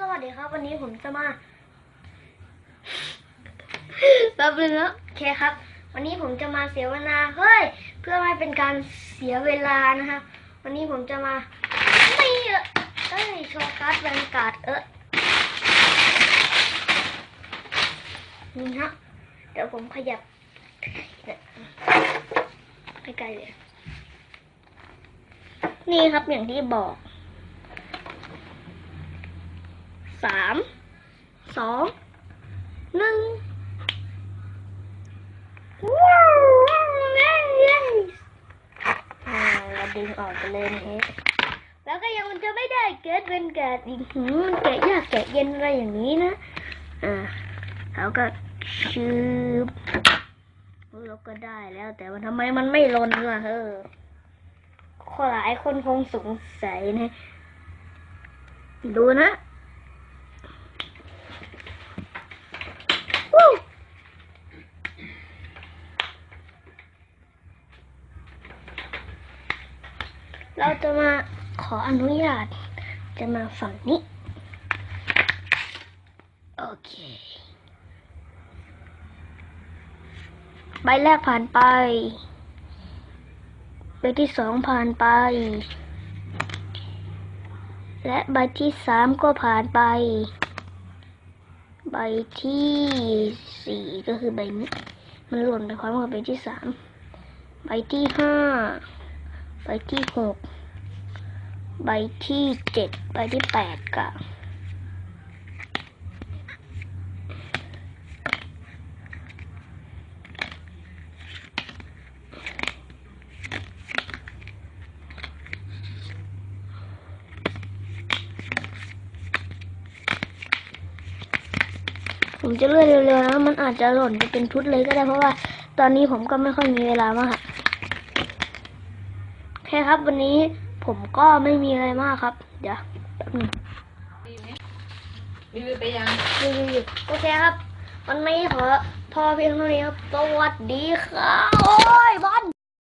สวัสดีครับ วันนี้ผมจะมาแป๊บนึงนะโอเคครับ วันนี้ผมจะมาเสียเวลาเฮ้ยเพื่อไม่เป็นการเสียเวลานะคะวันนี้ผมจะมาไม่เออเอ้ยโชว์การ์ดแวนการ์ดเออนี่ฮะเดี๋ยวผมขยับเนี่ยใกล้ๆเลยนี่ครับอย่างที่บอก สามสองหนึ่งว้าวเย้เย้อ่าเราดึงออกไปเลยนะฮะแล้วก็ยังมันจะไม่ได้เกิดเป็นเกิดอีกหืมมันแกะยากแกะเย็นอะไรอย่างนี้นะอ่าแล้วก็ชืบเราก็ได้แล้วแต่ว่าทำไมมันไม่ลนล่ะเออหลายคนคงสงสัยนะ ดูนะวู้ เราจะมาขออนุญาต จะมาฝั่งนี้ โอเค ใบแรกผ่านไป ใบที่สองผ่านไป และใบที่สามก็ผ่านไป ใบที่สี่ก็คือใบนี้ มันหล่นไปพร้อมกับใบที่สาม ใบที่ห้า ใบที่หกใบที่เจ็ดใบที่แปดกะผมจะเลื่อนเร็วๆนะมันอาจจะหล่นไปเป็นชุดเลยก็ได้เพราะว่า ตอนนี้ผมก็ไม่ค่อยมีเวลามาก โอเคครับวันนี้ผมก็ไม่มีอะไรมากครับ เดี๋ยวแป๊บหนึงดีไหมรีวิวไปยังรีวิวโอเคครับ วันนี้ขอพอเพียงเท่านี้ครับสวัสดีครับโอ้ยบอล